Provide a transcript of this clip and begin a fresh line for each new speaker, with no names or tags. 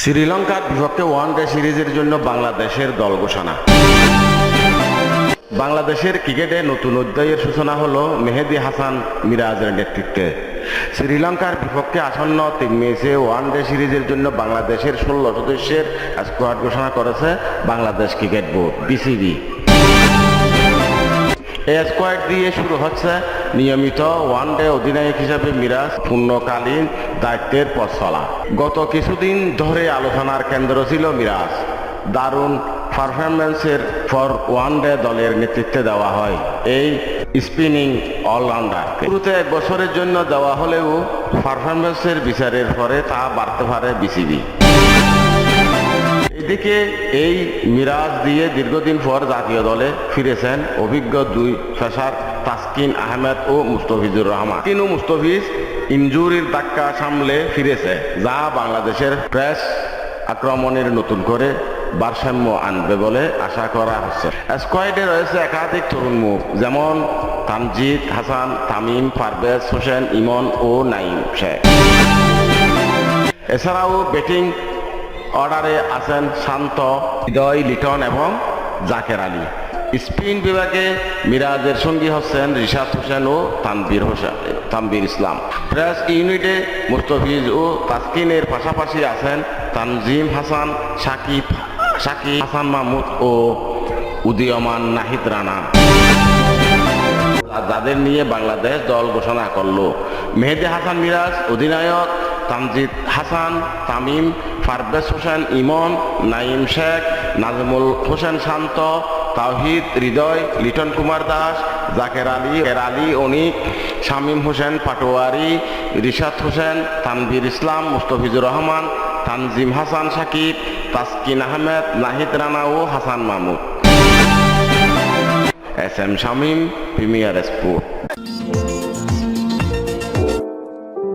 শ্রীলঙ্কার বিপক্ষে one day সিরিজের জন্য বাংলাদেশের দল ঘোষণা। বাংলাদেশের ক্রিকেটে নতুন অধ্যায়ের সূচনা হলো মেহেদি হাসান মিরাজের নেতৃত্বে। শ্রীলঙ্কার বিপক্ষে আসন্ন তিন ম্যাচে ওয়ান ডে সিরিজের জন্য বাংলাদেশের ষোলো সদস্যের স্কোয়াড ঘোষণা করেছে বাংলাদেশ ক্রিকেট বোর্ড, বিসিবি। এই স্কোয়াড দিয়ে শুরু হচ্ছে নিয়মিত ওয়ান ডে অধিনায়ক হিসেবে মিরাজ পূর্ণকালীন দায়িত্বের পথ চলা গত কিছুদিন ধরে আলোচনার কেন্দ্র ছিল মিরাজ। দারুণ পারফরমেন্সের ফর ওয়ান ডে দলের নেতৃত্বে দেওয়া হয়। এই স্পিনিং অলরাউন্ডার শুরুতে এক বছরের জন্য দেওয়া হলেও পারফরমেন্সের বিচারের পরে তা বাড়তে পারে বিসিবি। এদিকে এই মিরাজ দিয়ে দীর্ঘদিন পর জাতীয় দলে ফিরেছেন অভিজ্ঞ দুই ফেসার তাসকিন আহমেদ ও মুস্তফিজুর রহমান। কিন্তু মুস্তফিজ ইনজুরির ধাক্কা সামলে ফিরেছে, যা বাংলাদেশের প্রেস আক্রমণের নতুন করে ভারসাম্য আনবে বলে আশা করা হচ্ছে। স্কোয়াডে রয়েছে একাধিক তরুণ মুখ, যেমন তামজিদ হাসান, তামিম পারভেজ হোসেন, ইমন ও নাইম শেখ। এছাড়াও ব্যাটিং অর্ডারে আছেন শান্ত, হৃদয়, লিটন এবং জাকের আলী। স্পিন বিভাগে মিরাজের সঙ্গী হচ্ছেন রিশাদ হোসেন ও তানবির হোসেন তানবির ইসলাম। প্রেস ইউনিটে মুস্তফিজ ও তাসকিনের পাশাপাশি আছেন তানজিম হাসান, সাকিব সাকিব হাসান মাহমুদ ও উদীয়মান নাহিদ রানা। যাদের নিয়ে বাংলাদেশ দল ঘোষণা করল, মেহেদি হাসান মিরাজ, অধিনায়ক তামজিদ হাসান, তামিম ফারবেজ হোসেন ইমন নাইম শেখ, নাজমুল হোসেন শান্ত, তাওহিদ হৃদয়, লিটন কুমার দাস, জাকের আলী এর আলী অনিক, শামীম হোসেন পাটোয়ারি, রিশাদ হোসেন, তানভীর ইসলাম, মুস্তফিজুর রহমান, তানজিম হাসান সাকিব তাসকিন আহমেদ নাহিদ রানা ও Hasan Mahmud S M Shamim premier sport